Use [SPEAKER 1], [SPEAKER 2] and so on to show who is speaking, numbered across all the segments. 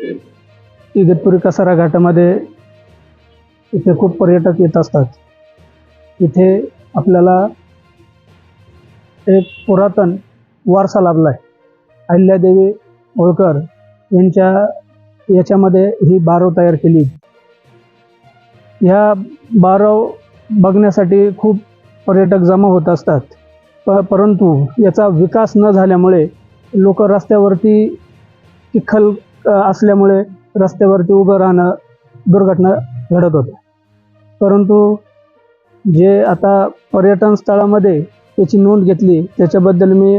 [SPEAKER 1] इगतपुरी कसारा घाटामध्ये इथे खूप पर्यटक येत असतात. इथे आपल्याला एक पुरातन वारसा लाभला आहे अहिल्यादेवी होळकर यांच्या याच्यामध्ये ही बारव तयार केली. ह्या बारव बघण्यासाठी खूप पर्यटक जमा होत असतात. प परंतु याचा विकास न झाल्यामुळे लोक रस्त्यावरती चिखल असल्यामुळे रस्त्यावरती उभं राहणं दुर्घटना घडत होत्या परंतु जे आता पर्यटन स्थळामध्ये त्याची नोंद घेतली त्याच्याबद्दल मी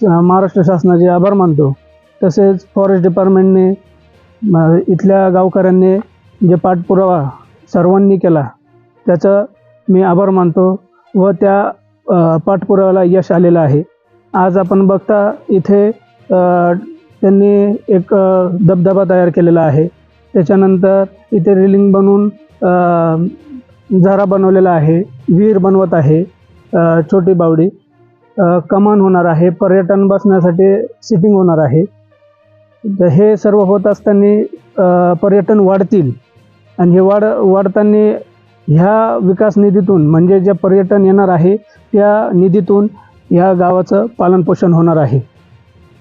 [SPEAKER 1] महाराष्ट्र शासनाचे आभार मानतो. तसेच फॉरेस्ट डिपार्टमेंटने इथल्या गावकऱ्यांनी जे पाठपुरावा सर्वांनी केला त्याचं मी आभार मानतो व त्या पाठपुराव्याला यश आलेलं आहे. आज आपण बघता इथे त्यांनी एक धबधबा तयार केलेला आहे. त्याच्यानंतर इथे रिलिंग बनवून झरा बनवलेला आहे. विहीर बनवत आहे छोटी बावडी. कमान होणार आहे. पर्यटन बसण्यासाठी सिटिंग होणार आहे. तर हे सर्व होत असताना पर्यटन वाढतील. आणि हे वाढ वाढताना ह्या विकास निधीतून म्हणजे जे पर्यटन येणार आहे त्या निधीतून ह्या गावाचं पालनपोषण होणार आहे.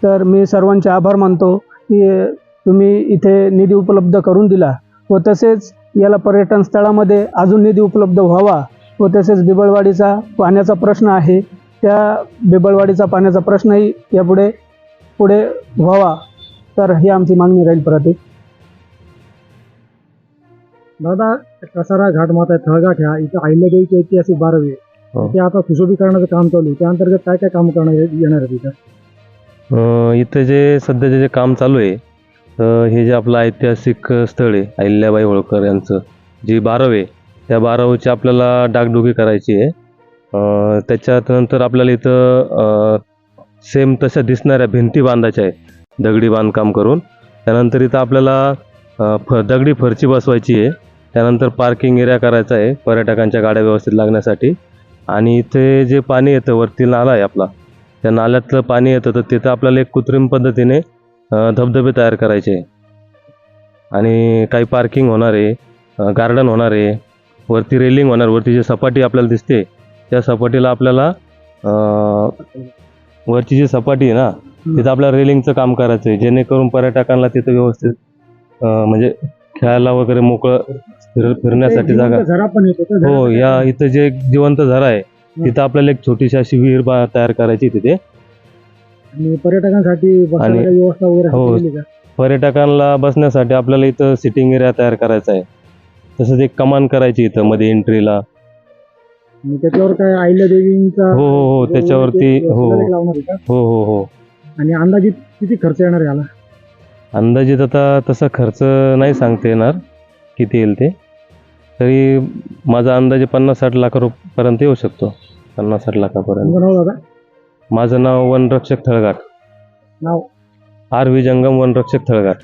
[SPEAKER 1] तर मी सर्वांचे आभार मानतो की तुम्ही इथे निधी उपलब्ध करून दिला व तसेच याला पर्यटन स्थळामध्ये अजून निधी उपलब्ध व्हावा व तसेच बिबळवाडीचा पाण्याचा प्रश्न आहे त्या बिबळवाडीचा पाण्याचा प्रश्नही यापुढे पुढे व्हावा. तर ही आमची मागणी राहील प्रतीक
[SPEAKER 2] दादा कसारा घाट माता थळघाट ह्या इथं अहिल्यादेवीची ऐतिहासिक बारवी आहे.
[SPEAKER 3] हो.
[SPEAKER 2] ते आता सुशोभीकरणाचं काम चालू आहे. त्या अंतर्गत काय काय काम करणार येणार आहे तिथं
[SPEAKER 3] इथं जे सध्याचे जे काम चालू आहे तर हे जे आपलं ऐतिहासिक स्थळ आहे अहिल्याबाई होळकर यांचं जी बारव आहे त्या बारवची आपल्याला डागडुगी करायची आहे. त्याच्यानंतर त्याच्यात नंतर आपल्याला इथं सेम तशा दिसणाऱ्या भिंती बांधायच्या आहे दगडी बांधकाम करून. त्यानंतर इथं आपल्याला फ दगडी फरची बसवायची आहे. त्यानंतर पार्किंग एरिया करायचा आहे पर्यटकांच्या गाड्या व्यवस्थित लागण्यासाठी. आणि इथे जे पाणी येतं वरती नाला आहे आपला त्या नाल्यातलं पाणी येतं तर तिथं आपल्याला एक कृत्रिम पद्धतीने धबधबे तयार करायचे. आणि काही पार्किंग होणार आहे गार्डन होणार आहे वरती रेलिंग होणार वरती जी सपाटी आपल्याला दिसते त्या सपाटीला आपल्याला वरची जी सपाटी आहे ना तिथं आपल्याला रेलिंगचं काम करायचं आहे जेणेकरून पर्यटकांना तिथं व्यवस्थित म्हणजे खेळायला वगैरे मोकळं फिर फिरण्यासाठी जागा हो या इथं जे एक जिवंत झरा आहे तिथं आपल्याला एक छोटीशी अशी विहीर बा- तयार करायची तिथे.
[SPEAKER 2] आणि पर्यटकांसाठी व्यवस्था वगैरे
[SPEAKER 3] हो.
[SPEAKER 2] केली का?
[SPEAKER 3] पर्यटकांना बसण्यासाठी आपल्याला इथं सिटिंग एरिया तयार करायचा आहे. तसंच एक कमान करायची इथं मध्ये एंट्रीला
[SPEAKER 2] आणि त्याच्यावर काय अहिल्यादेवींचा
[SPEAKER 3] हो हो हो त्याच्यावरती हो.
[SPEAKER 2] शिलालेख लावणार आहे का?
[SPEAKER 3] हो हो हो.
[SPEAKER 2] आणि अंदाजित किती खर्च येणार आहे याला?
[SPEAKER 3] अंदाजित आता तसा खर्च नाही सांगता येणार. किती येईल ते? तरी माझा अंदाजे पन्नास साठ लाख रुपयापर्यंत येऊ शकतो. पन्नास साठ लाखापर्यंत.
[SPEAKER 2] तुमचं नाव दादा?
[SPEAKER 3] माझं नाव वनरक्षक थळघाट
[SPEAKER 2] नाव?
[SPEAKER 3] आर व्ही जंगम वनरक्षक थळघाट